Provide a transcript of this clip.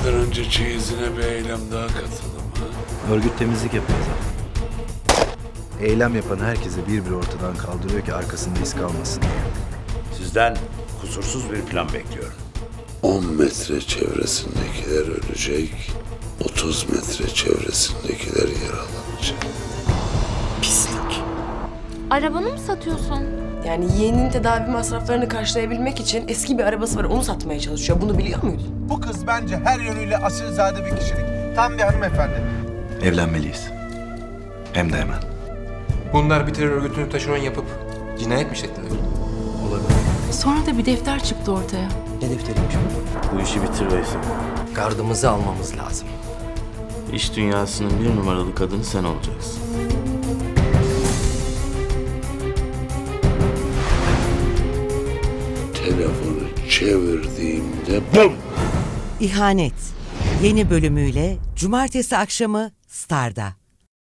Gitmeden önce çeyizine bir eylem daha katalım ha. Örgüt temizlik yapıyor zaten. Eylem yapan herkese bir bir ortadan kaldırıyor ki arkasında iz kalmasın. Sizden kusursuz bir plan bekliyorum. 10 metre çevresindekiler ölecek. 30 metre çevresindekiler yaralanacak. Pislik. Arabanı mı satıyorsun? Yani yeğeninin tedavi masraflarını karşılayabilmek için eski bir arabası var onu satmaya çalışıyor. Bunu biliyor muydun? Bu kız bence her yönüyle asilzade bir kişilik. Tam bir hanımefendi. Evlenmeliyiz. Hem de hemen. Bunlar bir terör örgütünü taşeron yapıp cinayet mi işlettiler? Olabilir. Sonra da bir defter çıktı ortaya. Ne defteriymiş bu? Bu işi bitir Veysel. Gardımızı almamız lazım. İş dünyasının bir numaralı kadını sen olacaksın. Telefonu çevirdiğimde bum! İhanet. Yeni bölümüyle cumartesi akşamı Star'da.